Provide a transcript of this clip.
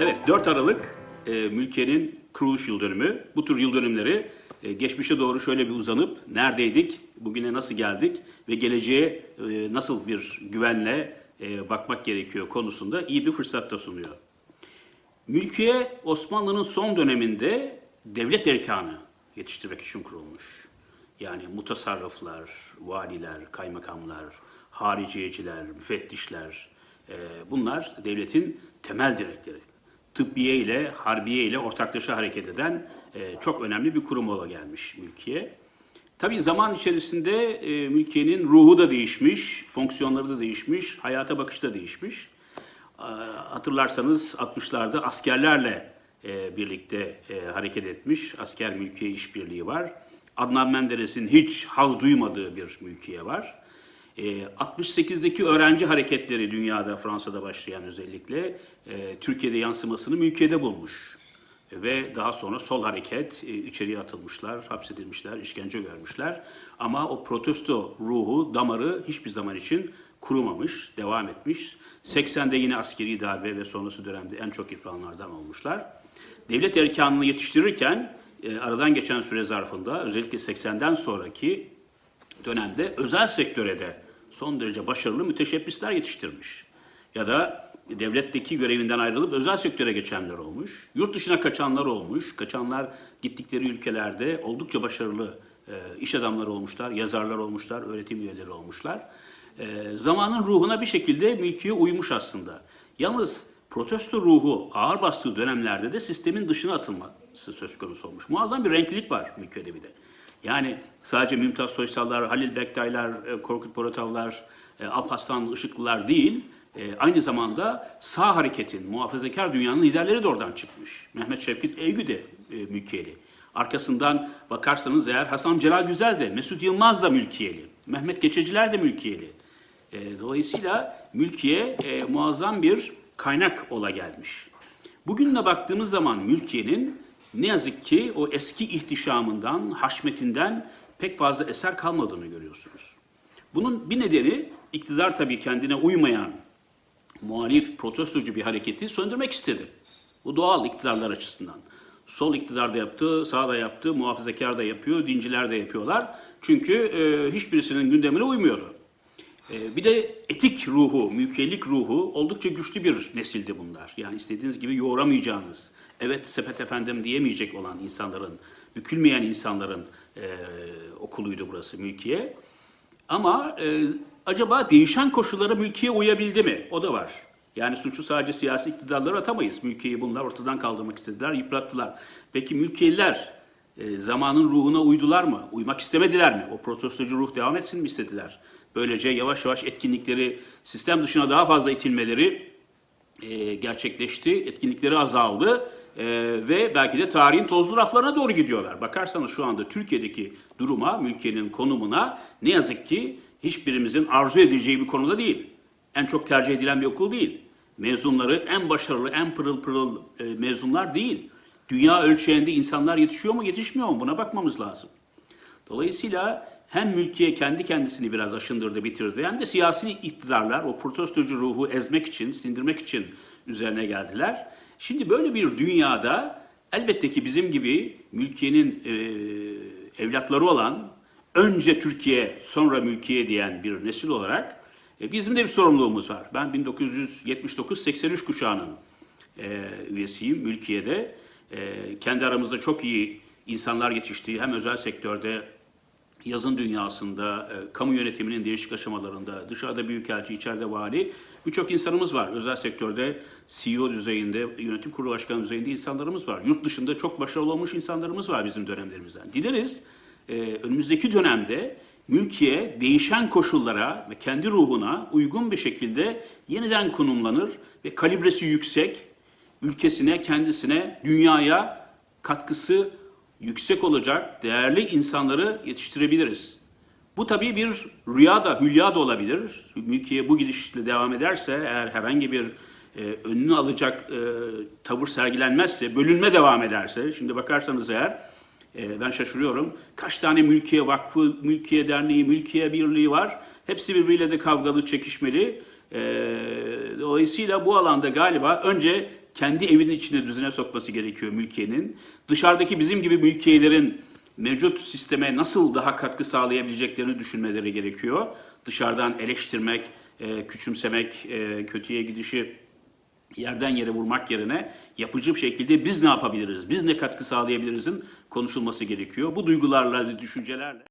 Evet 4 Aralık e, Mülkiye'nin kuruluş yıl dönümü. Bu tür yıl dönümleri e, geçmişe doğru şöyle bir uzanıp neredeydik, bugüne nasıl geldik ve geleceğe e, nasıl bir güvenle e, bakmak gerekiyor konusunda iyi bir fırsat da sunuyor. Mülkiye Osmanlı'nın son döneminde devlet erkanı yetiştirmek için kurulmuş. Yani mutasarrıflar, valiler, kaymakamlar, hariciyeciler, müfettişler e, bunlar devletin temel direkleri. Tıbbiye ile, harbiye ile ortaklaşa hareket eden e, çok önemli bir kurum ola gelmiş mülkiye. Tabii zaman içerisinde e, mülkiyenin ruhu da değişmiş, fonksiyonları da değişmiş, hayata bakışı da değişmiş. Ee, Hatırlarsanız 60'larda askerlerle e, birlikte e, hareket etmiş. Asker mülkiye işbirliği var. Adnan Menderes'in hiç haz duymadığı bir mülkiye var. E, 68'deki öğrenci hareketleri dünyada, Fransa'da başlayan özellikle e, Türkiye'de yansımasını mülkiyede bulmuş. Ve daha sonra sol hareket e, içeriye atılmışlar, hapsedilmişler, işkence görmüşler. Ama o protesto ruhu, damarı hiçbir zaman için kurumamış, devam etmiş. 80'de yine askeri darbe ve sonrası dönemde en çok yıprananlardan olmuşlar. Devlet erkanını yetiştirirken e, aradan geçen süre zarfında özellikle 80'den sonraki dönemde özel sektöre de son derece başarılı müteşebbisler yetiştirmiş. Ya da devletteki görevinden ayrılıp özel sektöre geçenler olmuş. Yurt dışına kaçanlar olmuş. Kaçanlar gittikleri ülkelerde oldukça başarılı e, iş adamları olmuşlar, yazarlar olmuşlar, öğretim üyeleri olmuşlar. E, zamanın ruhuna bir şekilde mülkiye uymuş aslında. Yalnız protesto ruhu ağır bastığı dönemlerde de sistemin dışına atılması söz konusu olmuş. Muazzam bir renklilik var mülkiyede bir de. Yani sadece Mümtaz Soysallar, Halil Bektaylar, e, Korkut Boratavlar, e, Alparslan Işıklılar değil, e, aynı zamanda sağ hareketin, muhafazakar dünyanın liderleri de oradan çıkmış. Mehmet Şevket Eygü de mülkiyeli. Arkasından bakarsanız eğer Hasan Celal Güzel de, Mesut Yılmaz da mülkiyeli. Mehmet Geçeciler de mülkiyeli. Dolayısıyla mülkiye muazzam bir kaynak ola gelmiş. Bugünle baktığımız zaman mülkiyenin ne yazık ki o eski ihtişamından, haşmetinden pek fazla eser kalmadığını görüyorsunuz. Bunun bir nedeni iktidar tabii kendine uymayan muhalif, protestocu bir hareketi söndürmek istedi. Bu doğal iktidarlar açısından. Sol iktidar da yaptı, sağ da yaptı, muhafazakar da yapıyor, dinciler de yapıyorlar. Çünkü e, hiçbirisinin gündemine uymuyordu. E, bir de etik ruhu, mülkiyelik ruhu oldukça güçlü bir nesildi bunlar. Yani istediğiniz gibi yoğuramayacağınız, evet sepet efendim diyemeyecek olan insanların, bükülmeyen insanların e, okuluydu burası mülkiye. Ama e, acaba değişen koşullara mülkiye uyabildi mi? O da var. Yani suçu sadece siyasi iktidarlara atamayız. Mülkiyeyi bunlar ortadan kaldırmak istediler, yıprattılar. Peki mülkiyeliler e, zamanın ruhuna uydular mı? Uymak istemediler mi? O protestocu ruh devam etsin mi istediler? Böylece yavaş yavaş etkinlikleri, sistem dışına daha fazla itilmeleri e, gerçekleşti. Etkinlikleri azaldı. E, ve belki de tarihin tozlu raflarına doğru gidiyorlar. Bakarsanız şu anda Türkiye'deki duruma, mülkiyenin konumuna ne yazık ki hiçbirimizin arzu edeceği bir konuda değil. En çok tercih edilen bir okul değil. Mezunları en başarılı, en pırıl pırıl e, mezunlar değil. Dünya ölçeğinde insanlar yetişiyor mu, yetişmiyor mu? Buna bakmamız lazım. Dolayısıyla hem mülkiye kendi kendisini biraz aşındırdı, bitirdi hem de siyasi iktidarlar o protestocu ruhu ezmek için, sindirmek için üzerine geldiler. Şimdi böyle bir dünyada elbette ki bizim gibi mülkiyenin e, evlatları olan önce Türkiye sonra mülkiye diyen bir nesil olarak e, bizim de bir sorumluluğumuz var. Ben 1979-83 kuşağının e, üyesiyim mülkiyede. E, kendi aramızda çok iyi insanlar yetiştiği hem özel sektörde yazın dünyasında, e, kamu yönetiminin değişik aşamalarında, dışarıda büyükelçi, içeride vali birçok insanımız var. Özel sektörde CEO düzeyinde, yönetim kurulu başkanı düzeyinde insanlarımız var. Yurt dışında çok başarılı olmuş insanlarımız var bizim dönemlerimizden. Dileriz e, önümüzdeki dönemde mülkiye değişen koşullara ve kendi ruhuna uygun bir şekilde yeniden konumlanır ve kalibresi yüksek, ülkesine, kendisine, dünyaya katkısı yüksek olacak değerli insanları yetiştirebiliriz. Bu tabii bir rüya da, hülya da olabilir. Mülkiye bu gidişle devam ederse, eğer herhangi bir e, önünü alacak e, tavır sergilenmezse, bölünme devam ederse, şimdi bakarsanız eğer, e, ben şaşırıyorum. Kaç tane mülkiye vakfı, mülkiye derneği, mülkiye birliği var. Hepsi birbiriyle de kavgalı, çekişmeli. E, dolayısıyla bu alanda galiba önce kendi evinin içine düzene sokması gerekiyor mülkiyenin. Dışarıdaki bizim gibi mülkiyelerin mevcut sisteme nasıl daha katkı sağlayabileceklerini düşünmeleri gerekiyor. Dışarıdan eleştirmek, e, küçümsemek, e, kötüye gidişi yerden yere vurmak yerine yapıcı bir şekilde biz ne yapabiliriz, biz ne katkı sağlayabilirizin konuşulması gerekiyor. Bu duygularla, düşüncelerle